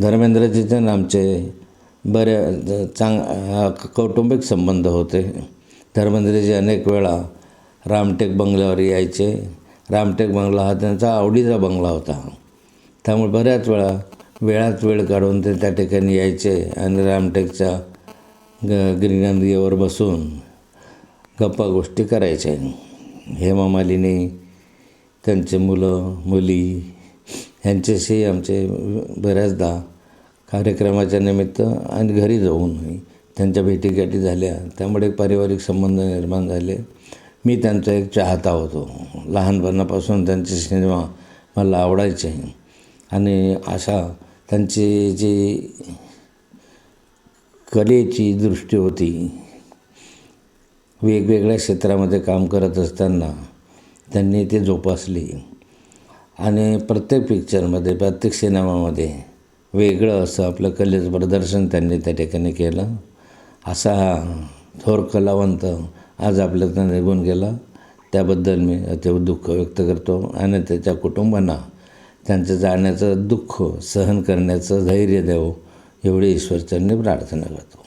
धर्मेंद्रजीचे आमचे बऱ्या चांग कौटुंबिक संबंध होते. धर्मेंद्रजी अनेक वेळा रामटेक बंगल्यावर यायचे. रामटेक बंगला हा त्यांचा आवडीचा बंगला होता. त्यामुळे बऱ्याच वेळा वेळात वेळ काढून ते त्या ठिकाणी यायचे आणि रामटेकच्या ग गिरिनंदीवर बसून गप्पा गोष्टी करायचे. हेमा मालिनी त्यांचे मुलं मुली ह्यांच्याशी आमचे बऱ्याचदा कार्यक्रमाच्या निमित्त आणि घरी जाऊनही त्यांच्या भेटीगाठी झाल्या. त्यामुळे एक पारिवारिक संबंध निर्माण झाले. मी त्यांचा एक चाहता होतो. लहानपणापासून त्यांचे सिनेमा मला आवडायचे. आणि अशा त्यांची जी कलेची दृष्टी होती वेगवेगळ्या क्षेत्रामध्ये काम करत असताना त्यांनी ते जोपासली. आणि प्रत्येक पिक्चरमध्ये प्रत्येक सिनेमामध्ये वेगळं असं आपलं कलेचं प्रदर्शन त्यांनी त्या ठिकाणी केलं. असा हा थोर कलावंत आज आपल्यातनं निघून गेला. त्याबद्दल मी अतिव दुःख व्यक्त करतो आणि त्याच्या कुटुंबांना त्यांचं जाण्याचं दुःख सहन करण्याचं धैर्य द्यावं एवढी ईश्वरचरणी प्रार्थना करतो.